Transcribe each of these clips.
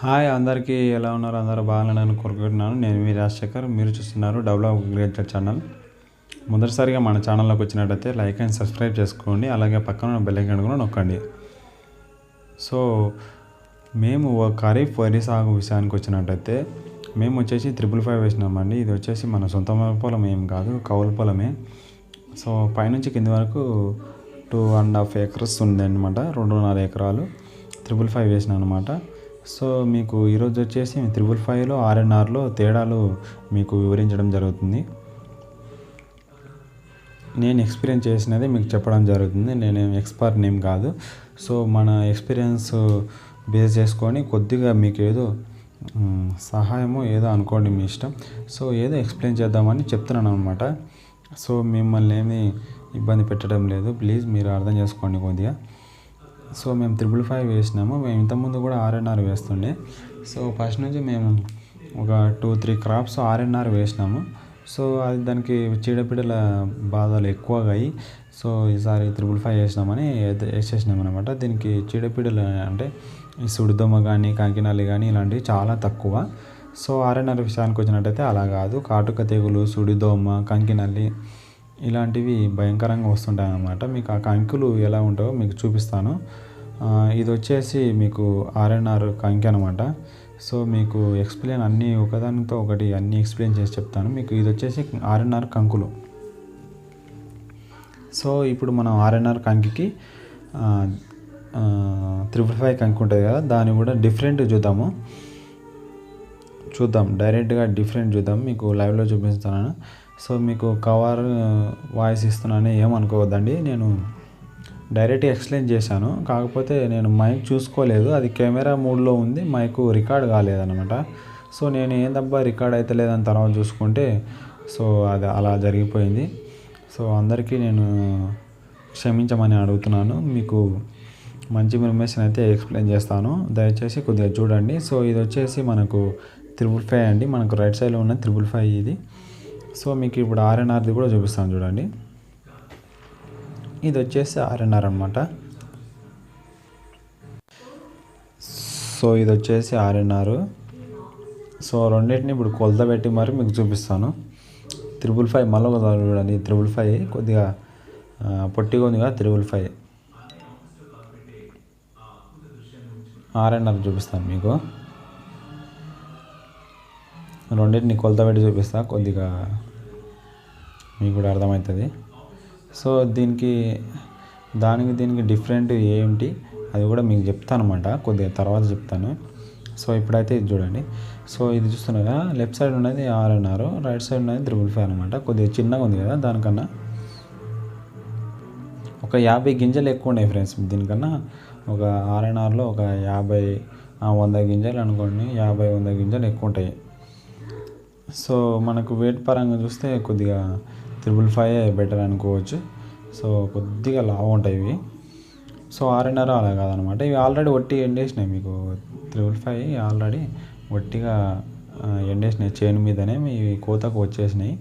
Hi అందరికీ ఎలా ఉన్నారు? అందరూ బాగాలని కోరుకుంటున్నాను. నేను మీ రాజశేఖర్. మీరు చూస్తున్నారు డెవలప్ గ్రేటర్ ఛానల్. మొదటిసారిగా మన ఛానల్లోకి వచ్చినట్టయితే లైక్ అండ్ సబ్స్క్రైబ్ చేసుకోండి. అలాగే పక్కన ఉన్న బెల్ కూడా నొక్కండి. సో మేము ఖరీఫ్ వరి సాగు విషయానికి వచ్చినట్టయితే మేము వచ్చేసి త్రిపుల్ ఫైవ్ వేసినామండి. ఇది వచ్చేసి మన సొంత పొలం ఏం కాదు కౌలు పొలమే. సో పైనుంచి కింది వరకు టూ అండ్ హాఫ్ ఏకర్స్ ఉంది అనమాట రెండున్నర ఎకరాలు త్రిపుల్ ఫైవ్ వేసిన అనమాట సో మీకు ఈరోజు వచ్చేసి త్రిపుల్ ఫైవ్లో ఆర్ఎన్ఆర్లో తేడాలు మీకు వివరించడం జరుగుతుంది. నేను ఎక్స్పీరియన్స్ చేసినది మీకు చెప్పడం జరుగుతుంది. నేను ఎక్స్పర్ట్ నేమ్ కాదు. సో మన ఎక్స్పీరియన్స్ బేస్ చేసుకొని కొద్దిగా మీకు ఏదో సహాయము సహాయమో ఏదో అనుకోండి మీ ఇష్టం. సో ఏదో ఎక్స్ప్లెయిన్ చేద్దామని చెప్తున్నాను అనమాట సో మిమ్మల్ని ఏమీ ఇబ్బంది పెట్టడం లేదు. ప్లీజ్ మీరు అర్థం చేసుకోండి కొద్దిగా. సో మేము త్రిబుల్ ఫైవ్ వేసినాము. మేము ఇంతకుముందు కూడా ఆర్ఎన్ఆర్ వేస్తుండే. సో ఫస్ట్ నుంచి మేము ఒక టూ త్రీ క్రాప్స్ ఆర్ఎన్ఆర్ వేసినాము. సో అది దానికి చీడపీడల బాధలు ఎక్కువగా అయ్యి సో ఈసారి త్రిబుల్ ఫైవ్ వేసినామని వేసేసినాం అనమాట దీనికి చీడపీడలు అంటే ఈ సుడిదొమ్మ కానీ కంకినాలి కానీ ఇలాంటివి చాలా తక్కువ. సో ఆర్ఎన్ఆర్ విషయానికి వచ్చినట్టయితే అలా కాదు. కాటుక తెగులు సుడిదోమ కంకినల్లి ఇలాంటివి భయంకరంగా వస్తుంటాయి అన్నమాట మీకు ఆ కంకులు ఎలా ఉంటాయో మీకు చూపిస్తాను. ఇది వచ్చేసి మీకు ఆర్ఎన్ఆర్ కంకి అనమాట సో మీకు ఎక్స్ప్లెయిన్ అన్నీ ఒకదానితో ఒకటి అన్నీ ఎక్స్ప్లెయిన్ చేసి చెప్తాను. మీకు ఇది వచ్చేసి ఆర్ఎన్ఆర్ కంకులు. సో ఇప్పుడు మనం ఆర్ఎన్ఆర్ కంకికి త్రిపుల్ ఫైవ్ కంకి ఉంటుంది కదా దాన్ని కూడా డిఫరెంట్ చూద్దాము. చూద్దాం డైరెక్ట్గా డిఫరెంట్ చూద్దాం. మీకు లైవ్లో చూపిస్తున్నాను సో మీకు కవర్ వాయిస్ ఇస్తున్నాను ఏమనుకోవద్దండి నేను డైరెక్ట్ ఎక్స్ప్లెయిన్ చేశాను. కాకపోతే నేను మైక్ చూసుకోలేదు. అది కెమెరా మోడ్లో ఉంది. Mic record కాలేదన్నమాట. సో నేను ఏందబ్బా రికార్డ్ అయితే లేదని తర్వాత చూసుకుంటే సో అది అలా జరిగిపోయింది. సో అందరికీ నేను క్షమించమని అడుగుతున్నాను. మీకు మంచి ఇన్ఫర్మేషన్ అయితే ఎక్స్ప్లెయిన్ చేస్తాను. దయచేసి కొద్దిగా చూడండి. సో ఇది వచ్చేసి మనకు త్రిబుల్ ఫైవ్ అండి. మనకు రైట్ సైడ్లో ఉన్న త్రిబుల్ ఫైవ్ ఇది. సో మీకు ఇప్పుడు ఆర్ఎన్ఆర్ది కూడా చూపిస్తాను చూడండి. ఇది వచ్చేసి ఆర్ఎన్ఆర్ అనమాట సో ఇది వచ్చేసి ఆర్ఎన్ఆర్ సో రెండింటిని ఇప్పుడు కొలత పెట్టి మరి మీకు చూపిస్తాను. త్రిబుల్ ఫైవ్ మళ్ళీ ఒకసారి చూడండి. త్రిబుల్ ఫైవ్ కొద్దిగా పొట్టిగా ఉంది కదా త్రిబుల్ ఫైవ్. ఆర్ఎన్ఆర్ చూపిస్తాను మీకు. రెండింటిని కొలత పెట్టి చూపిస్తా కొద్దిగా మీకు కూడా అర్థమవుతుంది. సో దీనికి దానికి దీనికి డిఫరెంట్ ఏంటి అది కూడా మీకు చెప్తాను అనమాట కొద్దిగా తర్వాత చెప్తాను. సో ఇప్పుడైతే ఇది చూడండి. సో ఇది చూస్తున్నారు కదా లెఫ్ట్ సైడ్ ఉన్నది ఆర్ఎన్ఆర్ రైట్ సైడ్ ఉన్నది త్రిబుల్ ఫైవ్ అనమాట. కొద్దిగా చిన్నగా ఉంది కదా దానికన్నా. ఒక యాభై గింజలు ఎక్కువ ఉన్నాయి ఫ్రెండ్స్ దీనికన్నా. ఒక ఆర్ఎన్ఆర్లో ఒక యాభై వంద గింజలు అనుకోండి యాభై వంద గింజలు ఎక్కువ ఉంటాయి. సో మనకు వెయిట్ పరంగా చూస్తే కొద్దిగా త్రిబుల్ ఫైవ్ బెటర్ అనుకోవచ్చు. సో కొద్దిగా లావు ఉంటాయి ఇవి. సో ఆర్ఎన్ఆర్ అలా కాదనమాట. ఇవి ఆల్రెడీ ఒట్టి ఎండేసినాయి మీకు. త్రిబుల్ ఫైవ్ ఆల్రెడీ ఒట్టిగా ఎండేసినాయి. చేను మీదనే మీ కోతకు వచ్చేసినాయి.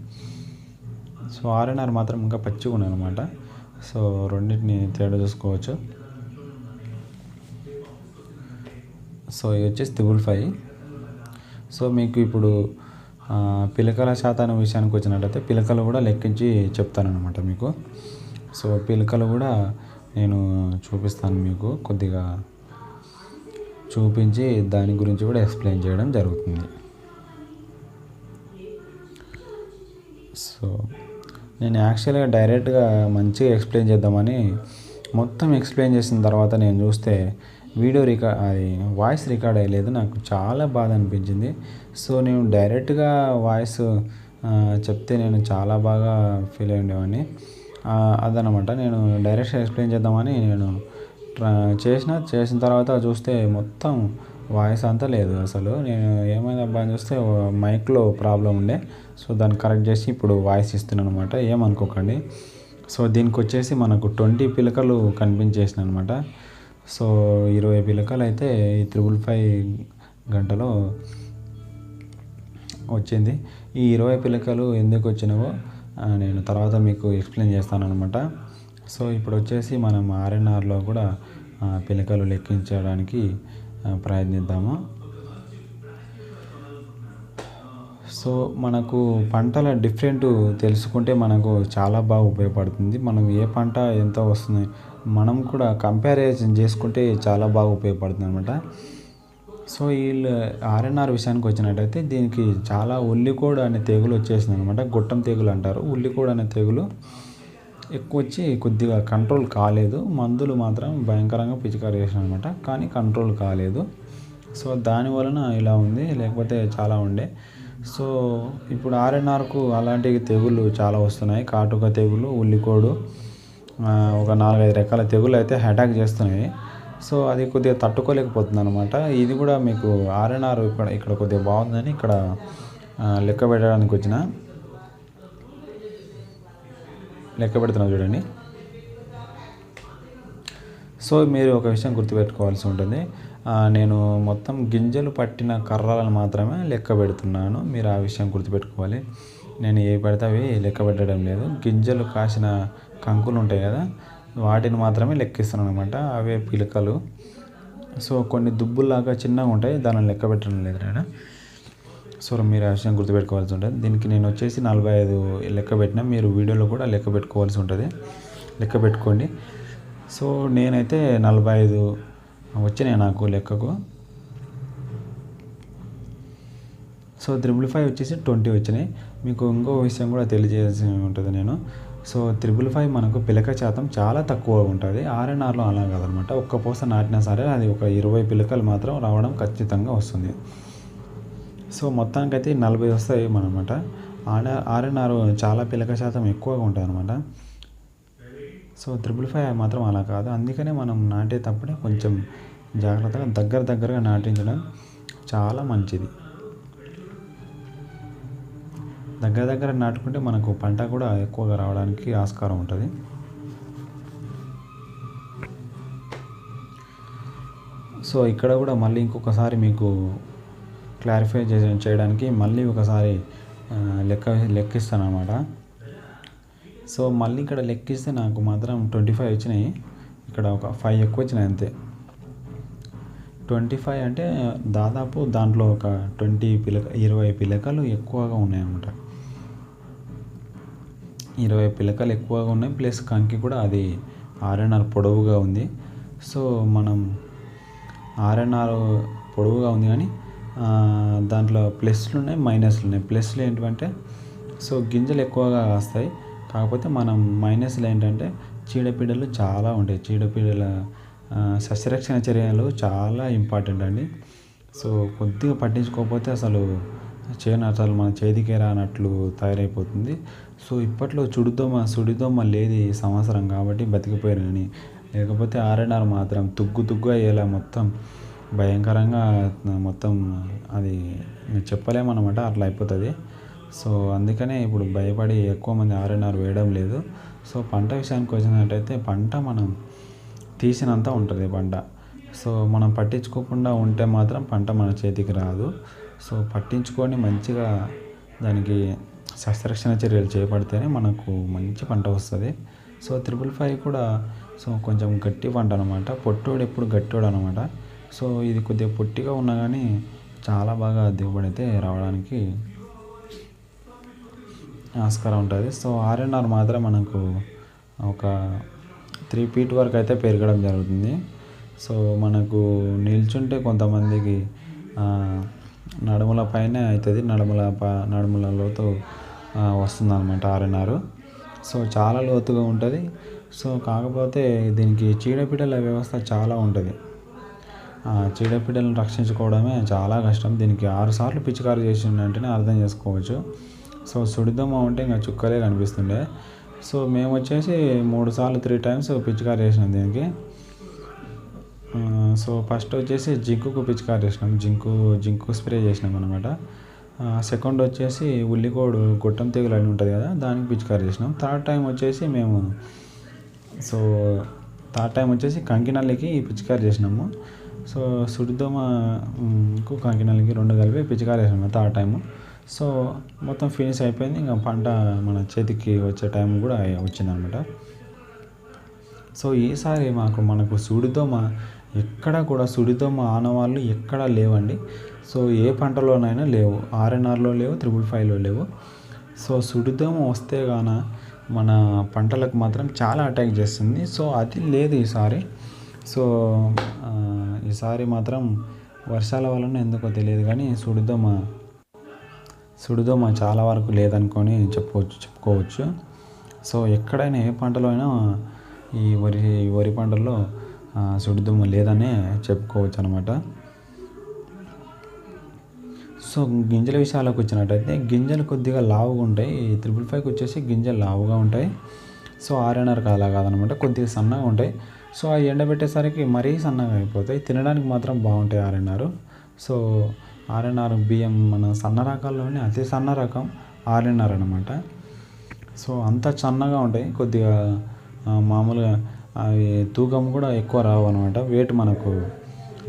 సో ఆర్ఎన్ఆర్ మాత్రం ఇంకా పచ్చిగా అనమాట సో రెండింటిని తేడా చూసుకోవచ్చు. సో ఇది వచ్చేసి త్రిబుల్ ఫైవ్ సో మీకు ఇప్పుడు పిలకల శాతం విషయానికి వచ్చినట్లయితే పిలకలు కూడా లెక్కించి చెప్తానమాట మీకు. సో పిలకలు కూడా నేను చూపిస్తాను మీకు కొద్దిగా చూపించి దాని గురించి కూడా ఎక్స్ప్లెయిన్ చేయడం జరుగుతుంది. సో నేను యాక్చువల్గా డైరెక్ట్గా మంచిగా ఎక్స్ప్లెయిన్ చేద్దామని మొత్తం ఎక్స్ప్లెయిన్ చేసిన తర్వాత నేను చూస్తే వీడియో రికార్డ్ అది వాయిస్ రికార్డ్ అయ్యలేదు నాకు చాలా బాధ అనిపించింది. సో నేను డైరెక్ట్గా వాయిస్ చెప్తే నేను చాలా బాగా ఫీల్ అయ్యేవాడిని. అదనమాట నేను డైరెక్ట్ ఎక్స్ప్లెయిన్ చేద్దామని నేను ట్రా చేసిన చేసిన తర్వాత చూస్తే మొత్తం వాయిస్ అంతా లేదు అసలు. నేను ఏమైంది అబ్బా అని చూస్తే మైక్లో ప్రాబ్లం ఉండే. సో దాన్ని కరెక్ట్ చేసి ఇప్పుడు వాయిస్ ఇస్తున్నాను అనమాట ఏమనుకోకండి. సో దీనికి వచ్చేసి మనకు ట్వంటీ పిలకలు కనిపించేసిన అనమాట సో ఇరవై పిలకలు అయితే ఈ త్రిబుల్ ఫైవ్ గంటలో వచ్చింది. ఈ ఇరవై పిలకలు ఎందుకు వచ్చినావో నేను తర్వాత మీకు ఎక్స్ప్లెయిన్ చేస్తాను అనమాట సో ఇప్పుడు వచ్చేసి మనం ఆర్ఎన్ఆర్లో కూడా పిలకలు లెక్కించడానికి ప్రయత్నిద్దాము. సో మనకు పంటల డిఫరెంట్ తెలుసుకుంటే మనకు చాలా బాగా ఉపయోగపడుతుంది. మనం ఏ పంట ఎంత వస్తుంది మనం కూడా కంపారిజన్ చేసుకుంటే చాలా బాగా ఉపయోగపడుతుంది అనమాట సో వీళ్ళు ఆర్ఎన్ఆర్ విషయానికి వచ్చినట్టయితే దీనికి చాలా ఉల్లికోడు అనే తెగులు వచ్చేసింది అనమాట గుట్టం తెగులు అంటారు. ఉల్లికోడు అనే తెగులు ఎక్కువ వచ్చి కొద్దిగా కంట్రోల్ కాలేదు. మందులు మాత్రం భయంకరంగా పిచికారి చేసిన అనమాట కానీ కంట్రోల్ కాలేదు. సో దాని వలన ఇలా ఉంది. లేకపోతే చాలా ఉండే. సో ఇప్పుడు ఆర్ఎన్ఆర్కు అలాంటి తెగుళ్ళు చాలా వస్తున్నాయి. కాటుక తెగులు ఉల్లికోడు ఒక నాలుగైదు రకాల తెగులు అయితే అటాక్ చేస్తున్నాయి. సో అది కొద్దిగా తట్టుకోలేకపోతుంది అనమాట ఇది కూడా మీకు ఆర్ఎన్ఆర్ ఇక్కడ ఇక్కడ కొద్దిగా బాగుందని ఇక్కడ లెక్క పెట్టడానికి వచ్చిన లెక్క పెడుతున్నా చూడండి. సో మీరు ఒక విషయం గుర్తుపెట్టుకోవాల్సి ఉంటుంది. నేను మొత్తం గింజలు పట్టిన కర్రలను మాత్రమే లెక్క పెడుతున్నాను. మీరు ఆ విషయం గుర్తుపెట్టుకోవాలి. నేను ఏ పెడితే అవి లెక్క పెట్టడం లేదు. గింజలు కాసిన కంకులు ఉంటాయి కదా వాటిని మాత్రమే లెక్కిస్తున్నాను అనమాట అవే పిలకలు. సో కొన్ని దుబ్బుల్లాగా చిన్నగా ఉంటాయి దానిని లెక్క పెట్టడం లేదు నేను సో మీరు ఆ విషయం గుర్తుపెట్టుకోవాల్సి ఉంటుంది. దీనికి నేను వచ్చేసి నలభై ఐదు లెక్క పెట్టిన మీరు వీడియోలో కూడా లెక్క పెట్టుకోవాల్సి ఉంటుంది. లెక్క పెట్టుకోండి. సో నేనైతే నలభై ఐదు వచ్చినాయి నాకు లెక్కకు. సో త్రిబుల్ ఫైవ్ వచ్చేసి ట్వంటీ వచ్చినాయి. మీకు ఇంకో విషయం కూడా తెలియజేయాల్సి ఉంటుంది నేను. సో త్రిబుల్ ఫైవ్ మనకు పిలక శాతం చాలా తక్కువ ఉంటుంది. ఆర్ఎన్ఆర్లో అలా కాదనమాట. ఒక్క పూస నాటినా సరే అది ఒక ఇరవై పిలకలు మాత్రం రావడం ఖచ్చితంగా వస్తుంది. సో మొత్తానికైతే నలభై వస్తాయి అనమాట ఆర్ ఆర్ఎన్ఆర్ చాలా పిలక శాతం ఎక్కువగా ఉంటుంది అనమాట సో త్రిబుల్ ఫైవ్ మాత్రం అలా కాదు. అందుకనే మనం నాటేటప్పుడే కొంచెం జాగ్రత్తగా దగ్గర దగ్గరగా నాటించడం చాలా మంచిది. దగ్గర దగ్గర నాటుకుంటే మనకు పంట కూడా ఎక్కువగా రావడానికి ఆస్కారం ఉంటుంది. సో ఇక్కడ కూడా మళ్ళీ ఇంకొకసారి మీకు క్లారిఫై చేయడానికి మళ్ళీ ఒకసారి లెక్క లెక్కిస్తాను అనమాట సో మళ్ళీ ఇక్కడ లెక్కిస్తే నాకు మాత్రం ట్వంటీ ఫైవ్ వచ్చినాయి. ఇక్కడ ఒక ఫైవ్ ఎక్కువ వచ్చినాయి అంతే. ట్వంటీ ఫైవ్ అంటే దాదాపు దాంట్లో ఒక ట్వంటీ పిలక ఇరవై పిలకలు ఎక్కువగా ఉన్నాయన్నమాట. ఇరవై పిలకలు ఎక్కువగా ఉన్నాయి. ప్లస్ కంకి కూడా అది ఆర్ఎన్ఆర్ పొడవుగా ఉంది. సో మనం ఆర్ఎన్ఆర్ పొడవుగా ఉంది కానీ దాంట్లో ప్లస్లు ఉన్నాయి మైనస్లు ఉన్నాయి. ప్లస్లు ఏంటంటే సో గింజలు ఎక్కువగా కాస్తాయి. కాకపోతే మనం మైనస్లు ఏంటంటే చీడపీడలు చాలా ఉంటాయి. చీడపీడల సస్యరక్షణ చర్యలు చాలా ఇంపార్టెంట్ అండి. సో కొద్దిగా పట్టించుకోకపోతే అసలు చేను అసలు మన చేతికే రానట్లు తయారైపోతుంది. సో ఇప్పట్లో చుడిదోమ సుడిదోమ లేదు ఈ సంవత్సరం కాబట్టి బతికిపోయారు కానీ లేకపోతే ఆర్ఎన్ఆర్ మాత్రం తుగ్గు తుగ్గు అయ్యేలా మొత్తం భయంకరంగా మొత్తం అది చెప్పలేమన్నమాట అట్లా అయిపోతుంది. సో అందుకనే ఇప్పుడు భయపడి ఎక్కువ మంది ఆర్ఎన్ఆర్ వేయడం లేదు. సో పంట విషయానికి వచ్చినట్టయితే పంట మనం తీసినంత ఉంటుంది పంట. సో మనం పట్టించుకోకుండా ఉంటే మాత్రం పంట మన చేతికి రాదు. సో పట్టించుకొని మంచిగా దానికి శస్త్రక్షణ చర్యలు చేపడితేనే మనకు మంచి పంట వస్తుంది. సో త్రిపుల్ ఫైవ్ కూడా సో కొంచెం గట్టి పంట అనమాట పొట్టోడు ఎప్పుడు గట్టోడు అనమాట సో ఇది కొద్దిగా పొట్టిగా ఉన్నా కానీ చాలా బాగా దిగుబడి అయితే రావడానికి ఆస్కారం ఉంటుంది. సో ఆర్ఎన్ఆర్ మాత్రం మనకు ఒక త్రీ ఫీట్ వరకు అయితే పెరగడం జరుగుతుంది. సో మనకు నిల్చుంటే కొంతమందికి నడుముల పైన అవుతుంది నడుముల ప నడుముల లోతు వస్తుంది అనమాట ఆర్ఎన్ఆర్ సో చాలా లోతుగా ఉంటుంది. సో కాకపోతే దీనికి చీడపీడల వ్యవస్థ చాలా ఉంటుంది. చీడపీడలను రక్షించుకోవడమే చాలా కష్టం. దీనికి ఆరు సార్లు పిచికారు చేసిందంటేనే అర్థం చేసుకోవచ్చు. సో సుడిదమ్మ ఉంటే ఇంకా చుక్కలే కనిపిస్తుండే. సో మేము వచ్చేసి మూడు సార్లు త్రీ టైమ్స్ పిచికారు చేసినాం దీనికి. సో ఫస్ట్ వచ్చేసి జింకుకు పిచికారు చేసినాం. జింకు జింకు స్ప్రే చేసినాం అనమాట సెకండ్ వచ్చేసి ఉల్లికోడు గొట్టం తెగులు అని ఉంటుంది కదా దానికి పిచికారు చేసినాం. థర్డ్ టైం వచ్చేసి మేము సో థర్డ్ టైం వచ్చేసి కంకినల్లికి పిచికారు చేసినాము. సో సుడిదోమకు కంకినల్లికి రెండు కలిపి పిచికారు చేసినాము థర్డ్ టైము. సో మొత్తం ఫినిష్ అయిపోయింది. ఇంకా పంట మన చేతికి వచ్చే టైం కూడా వచ్చిందనమాట సో ఈసారి మాకు మనకు సుడిదోమ ఎక్కడ కూడా సుడిదోమ ఆనవాళ్ళు ఎక్కడా లేవండి. సో ఏ పంటలోనైనా లేవు. ఆర్ఎన్ఆర్లో లేవు త్రిబుల్ ఫైవ్లో లేవు. సో సుడిదోమ వస్తే గాన మన పంటలకు మాత్రం చాలా అటాక్ చేస్తుంది. సో అది లేదు ఈసారి. సో ఈసారి మాత్రం వర్షాల వలన ఎందుకో తెలియదు కానీ సుడిదోమ సుడిదోమ చాలా వరకు లేదనుకొని చెప్పుకోవచ్చు చెప్పుకోవచ్చు. సో ఎక్కడైనా ఏ పంటలో అయినా ఈ వరి వరి పంటల్లో సుడిదుమ్ము లేదనే చెప్పుకోవచ్చు అనమాట సో గింజల విషయాలకు వచ్చినట్టయితే గింజలు కొద్దిగా లావుగా ఉంటాయి త్రిపుల్ ఫైవ్కి వచ్చేసి గింజలు లావుగా ఉంటాయి. సో ఆర్ఎన్ఆర్ అలా కాదనమాట. కొద్దిగా సన్నగా ఉంటాయి. సో అవి ఎండబెట్టేసరికి మరీ సన్నగా అయిపోతాయి. తినడానికి మాత్రం బాగుంటాయి ఆర్ఎన్ఆర్ సో ఆర్ఎన్ఆర్ బియ్యం మన సన్న రకాల్లోనే అతి సన్న రకం ఆర్ఎన్ఆర్ అనమాట. సో అంత సన్నగా ఉంటాయి. కొద్దిగా మామూలుగా అవి తూకం కూడా ఎక్కువ రావు అనమాట వెయిట్ మనకు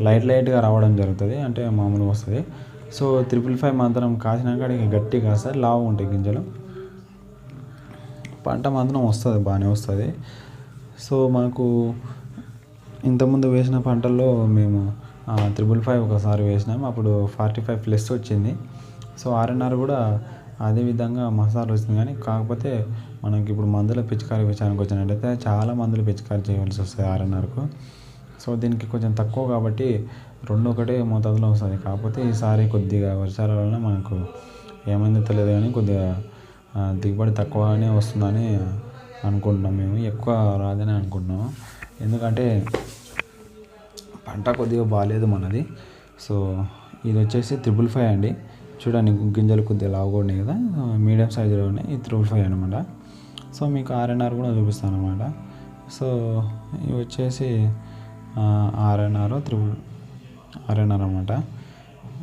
లైట్ లైట్గా రావడం జరుగుతుంది. అంటే మామూలుగా వస్తుంది. సో త్రిపుల్ ఫైవ్ మాత్రం కాసినాక గట్టి గట్టిగా కాస్తాయి లావు ఉంటాయి గింజలు. పంట మాత్రం వస్తుంది బాగానే వస్తుంది. సో మనకు ఇంతకుముందు వేసిన పంటల్లో మేము త్రిబుల్ ఫైవ్ ఒకసారి వేసినాం. అప్పుడు ఫార్టీ ఫైవ్ ప్లస్ వచ్చింది. సో ఆర్ఎన్ఆర్ కూడా అదే విధంగా మసాలా వచ్చింది కానీ కాకపోతే మనకి ఇప్పుడు మందుల పిచికారీ విషయానికి వచ్చినట్టయితే చాలా మందులు పిచికారీ చేయవలసి వస్తుంది ఆర్ఎన్ఆర్కు. సో దీనికి కొంచెం తక్కువ కాబట్టి రెండు ఒకటే మోతాదులో వస్తుంది. కాకపోతే ఈసారి కొద్దిగా వర్షాల వలన మనకు ఏమైందో తెలియదు కానీ కొద్దిగా దిగుబడి తక్కువనే వస్తుందని అనుకుంటున్నాం మేము. ఎక్కువ రాదని అనుకుంటున్నాము. ఎందుకంటే పంట కొద్దిగా బాగాలేదు మనది. సో ఇది వచ్చేసి త్రిబుల్ ఫైవ్ అండి. చూడండి గింజలు కొద్దిగా లావుగా ఉన్నాయి కదా మీడియం సైజులో ఉన్నాయి త్రిబుల్ ఫైవ్ అనమాట సో మీకు ఆర్ఎన్ఆర్ కూడా చూపిస్తాను అనమాట సో ఇవి వచ్చేసి ఆర్ఎన్ఆర్ త్రిబుల్ ఆర్ఎన్ఆర్ అనమాట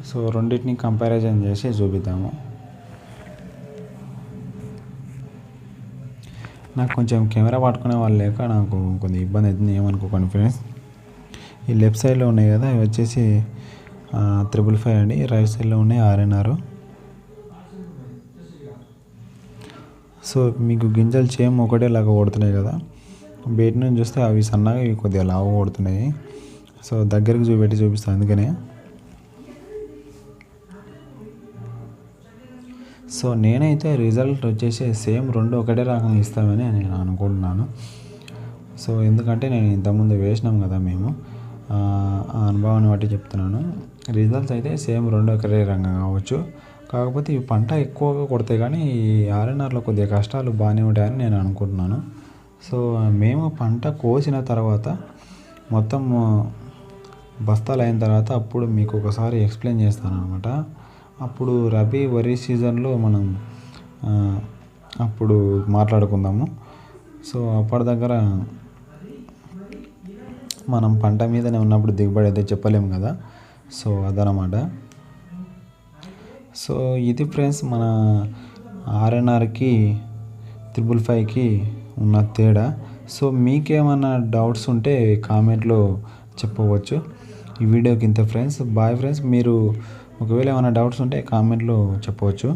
సో రెండింటిని కంపారిజన్ చేసి చూపిద్దాము. నాకు కొంచెం కెమెరా పట్టుకునే వాళ్ళు లేక నాకు కొంచెం ఇబ్బంది అవుతుంది ఏమనుకోకండి ఫ్రెండ్స్ ఈ లెఫ్ట్ సైడ్లో ఉన్నాయి కదా ఇవి వచ్చేసి త్రిబుల్ ఫైవ్ అండి. రైట్ సైడ్లో ఉన్నాయి ఆర్ఎన్ఆర్. సో మీకు గింజలు చేయం ఒకటేలాగా ఓడుతున్నాయి కదా. బయట నుంచి చూస్తే అవి సన్నగా ఇవి కొద్దిగా లావు ఓడుతున్నాయి సో దగ్గరికి చూపెట్టి చూపిస్తాను అందుకనే. సో నేనైతే రిజల్ట్ వచ్చేసి సేమ్ రెండు ఒకటే రకం ఇస్తామని నేను అనుకుంటున్నాను. సో ఎందుకంటే నేను ఇంతకుముందు వేసినాం కదా మేము. అనుభవాన్ని బట్టి చెప్తున్నాను. రిజల్ట్స్ అయితే సేమ్ రెండో ఒకటే రంగం కావచ్చు. కాకపోతే ఈ పంట ఎక్కువగా కొడతాయి కానీ ఈ ఆర్ఎన్ఆర్లో కొద్దిగా కష్టాలు బాగానే ఉంటాయని నేను అనుకుంటున్నాను. సో మేము పంట కోసిన తర్వాత మొత్తం బస్తాలు అయిన తర్వాత అప్పుడు మీకు ఒకసారి ఎక్స్ప్లెయిన్ చేస్తాను అనమాట అప్పుడు రబీ వరి సీజన్లో మనం అప్పుడు మాట్లాడుకుందాము. సో అప్పటి దగ్గర మనం పంట మీదనే ఉన్నప్పుడు దిగుబడి అయితే చెప్పలేము కదా. సో అదనమాట సో ఇది ఫ్రెండ్స్ మన ఆర్ఎన్ఆర్కి త్రిబుల్ ఫైవ్కి ఉన్న తేడా. సో మీకేమైనా డౌట్స్ ఉంటే కామెంట్లో చెప్పవచ్చు. ఈ వీడియోకి ఇంత ఫ్రెండ్స్. బాయ్ ఫ్రెండ్స్ మీరు ఒకవేళ ఏమైనా డౌట్స్ ఉంటే కామెంట్లో చెప్పవచ్చు.